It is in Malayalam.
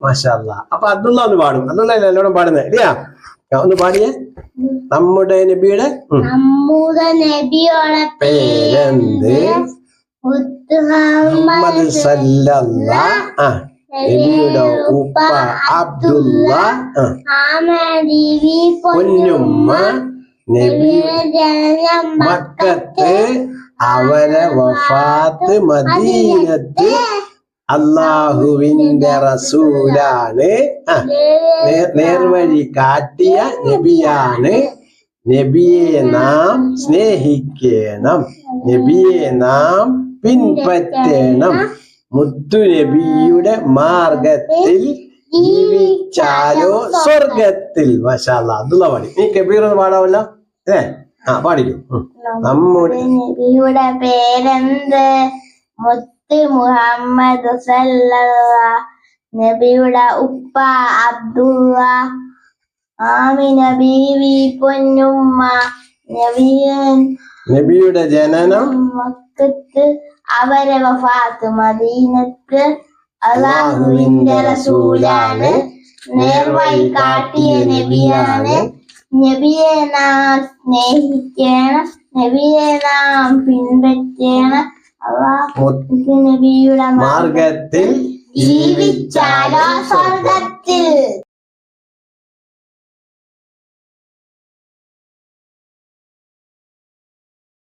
മാഷാല്ല അപ്പൊ അബ്ദുള്ള ഒന്ന് പാടും. അബ്ദുള്ള എല്ലാവരും പാടുന്നത് ഇല്ലയാ ഒന്ന് പാടിയേ. നമ്മുടെ നബിയുടെ. നമ്മുടെ നബിയുടെ പേരെന്ത്? നബിയുടെ ഉപ്പ അബ്ദുള്ള. പൊന്നുമ്മ മക്കത്ത് അവരെ വഫാത്ത് മദീനത്ത് അള്ളാഹുവിന്റെ റസൂലാണ്. നേർവഴി കാട്ടിയ നബിയാണ്. നബിയെ നാം സ്നേഹിക്കണം. നബിയെ നാം പിൻപറ്റണം. മുത്തു നബിയുടെ മാർഗത്തിൽ ജീവിച്ചാലോ സ്വർഗത്തിൽ. മഷാല്ല അതുള്ള പാടി. നീ കബീർ ഒന്ന് പാടാവല്ലോ? ഏ ആ പാടിക്കും. നമ്മുടെ നബിയുടെ പേരെന്ത്? മുഹമ്മദ് നബിയുടെ ഉപ്പ അബ്ദുള്ള ആമിന ബീവി പൊന്നുമ്മ നബിയൻ നബിയുടെ ജനനം മക്കത്ത് അവരെ വഫാത്ത് മദീനത്ത്. അള്ളാഹുവിന്റെ റസൂലാണ് നേർവഴി കാട്ടിയ നബിയാണ്. നബിയെ നാം സ്നേഹിക്കണം നബിയെ നാം പിൻപറ്റണം. മാർഗത്തിൽ ജീവിച്ചാലോ സ്വർഗത്തിൽ.